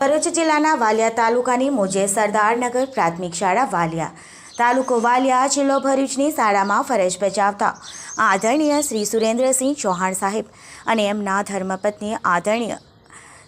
ભરૂચ જિલ્લાના વાલિયા તાલુકાની મોજે સરદારનગર પ્રાથમિક શાળા વાલિયા. તાલુકો વાલિયા જિલ્લો ભરૂચની શાળામાં ફરજ બજાવતા આદરણીય શ્રી સુરેન્દ્રસિંહ ચૌહાણ સાહેબ અને એમના ધર્મપત્ની આદરણીય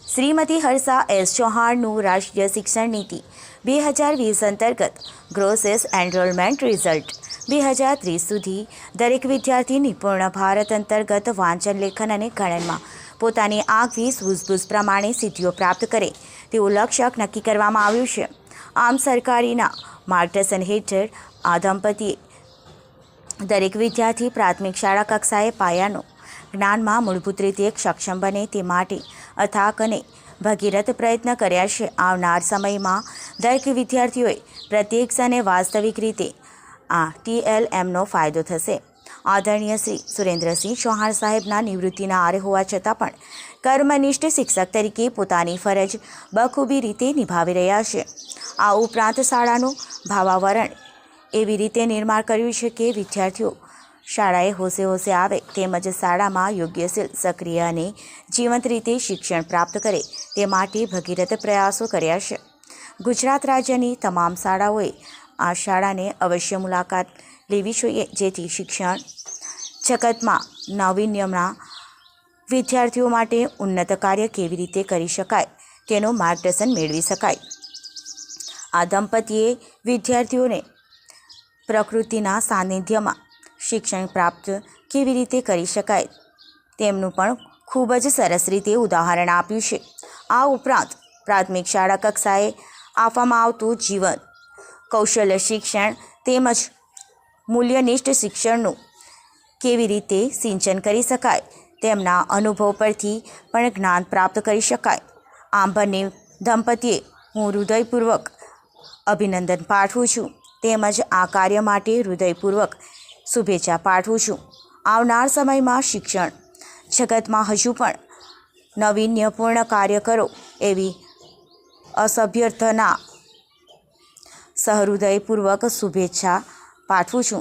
શ્રીમતી હર્ષા એસ ચૌહાણનું રાષ્ટ્રીય શિક્ષણ નીતિ બે હજાર વીસ અંતર્ગત ગ્રોસેસ એનરોલમેન્ટ રિઝલ્ટ બે હજાર ત્રીસ સુધી દરેક વિદ્યાર્થી નિપુણ ભારત અંતર્ગત વાંચન, લેખન અને ગણનમાં પોતાની આગવી સૂઝબૂઝ પ્રમાણે સિદ્ધિઓ પ્રાપ્ત કરે. તેવું લક્ષ્ય નક્કી કરવામાં આવ્યું છે. આમ સરકારીના માર્ગદર્શન હેઠળ આ દંપતીએ દરેક વિદ્યાર્થી પ્રાથમિક શાળા કક્ષાએ પાયાનો જ્ઞાનમાં મૂળભૂત રીતે સક્ષમ બને તે માટે અથાક અને ભગીરથ પ્રયત્ન કર્યા છે. આવનાર સમયમાં દરેક વિદ્યાર્થીઓએ પ્રત્યક્ષ અને વાસ્તવિક રીતે આ ટીએલએમનો ફાયદો થશે. આદરણીય શ્રી સુરેન્દ્રસિંહ ચૌહાણ સાહેબના નિવૃત્તિના આરે હોવા છતાં પણ કર્મનિષ્ઠ શિક્ષક તરીકે પોતાની ફરજ બખૂબી રીતે નિભાવી રહ્યા છે. આ ઉપરાંત શાળાનું ભાવાવરણ એવી રીતે નિર્માણ કર્યું છે કે વિદ્યાર્થીઓ શાળાએ હોશે હોશે આવે તેમજ શાળામાં યોગ્યશીલ સક્રિય અને જીવંત રીતે શિક્ષણ પ્રાપ્ત કરે તે માટે ભગીરથ પ્રયાસો કર્યા છે. ગુજરાત રાજ્યની તમામ શાળાઓએ આ શાળાને અવશ્ય મુલાકાત લેવી જોઈએ. જેથી શિક્ષણ જગતમાં નવીન્યમના વિદ્યાર્થીઓ માટે ઉન્નત કાર્ય કેવી રીતે કરી શકાય તેનું માર્ગદર્શન મેળવી શકાય. આ દંપતીએ વિદ્યાર્થીઓને પ્રકૃતિના સાનિધ્યમાં શિક્ષણ પ્રાપ્ત કેવી રીતે કરી શકાય તેમનું પણ ખૂબ જ સરસ રીતે ઉદાહરણ આપ્યું છે. આ ઉપરાંત પ્રાથમિક શાળા કક્ષાએ આપવામાં આવતું જીવન, કૌશલ્ય શિક્ષણ તેમજ મૂલ્યનિષ્ઠ શિક્ષણનું કેવી રીતે સિંચન કરી શકાય, તેમના અનુભવ પરથી પણ જ્ઞાન પ્રાપ્ત કરી શકાય. આમ બંને દંપતીએ હું હૃદયપૂર્વક અભિનંદન પાઠવું છું. તેમજ આ કાર્ય માટે હૃદયપૂર્વક શુભેચ્છા પાઠવું છું. આવનાર સમયમાં શિક્ષણ જગતમાં હજુ પણ નવીન્યપૂર્ણ કાર્ય કરો એવી અસભ્યર્થના સહૃદયપૂર્વક શુભેચ્છા પાઠવું છું